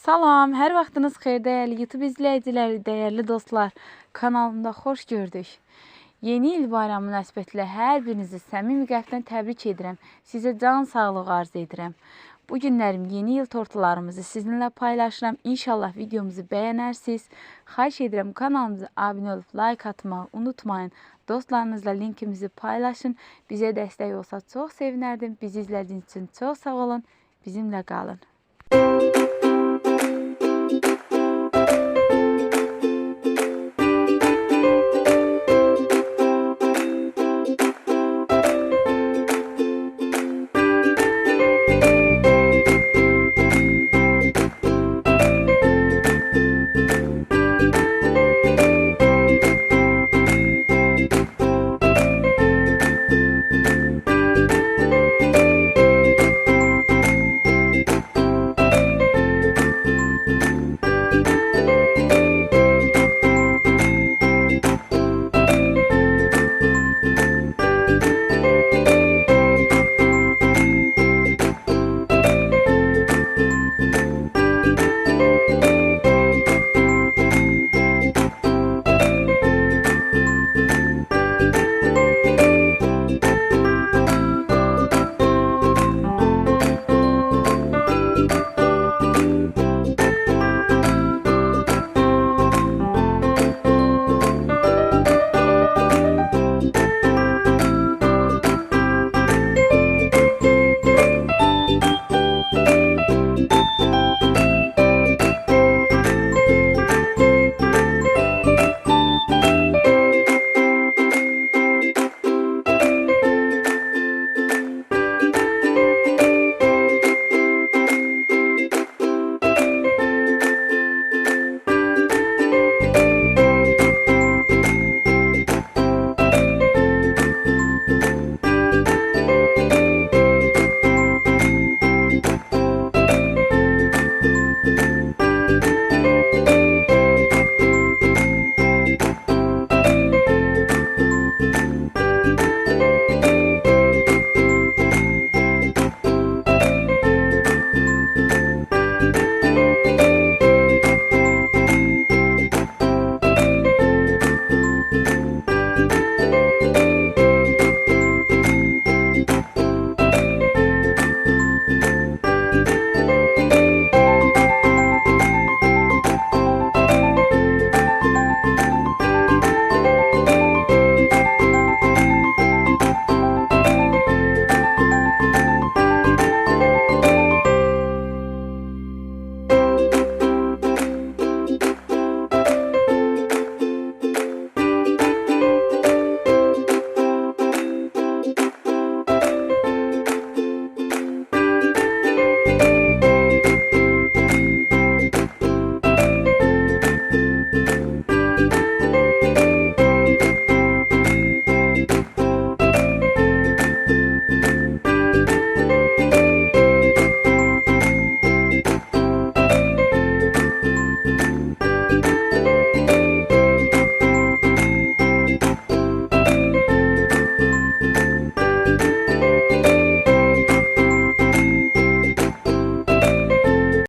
Salam, hər vaxtınız xeyir dəyərli YouTube izləyiciləri, dəyərli dostlar. Kanalımda xoş gördük. Yeni il bayramı münasibətilə hər birinizi səmimi qəlbdən təbrik edirəm. Sizə can sağlığı arzu edirəm. Bu günlərim yeni il tortularımızı sizinlə paylaşıram. İnşallah videomuzu bəyənərsiniz. Xahiş edirəm kanalımıza abunə olub like atmağı unutmayın. Dostlarınızla linkimizi paylaşın. Bizə dəstək olsa çox sevinərdim. Bizi izlədiyiniz üçün çox sağ olun. Bizimlə qalın.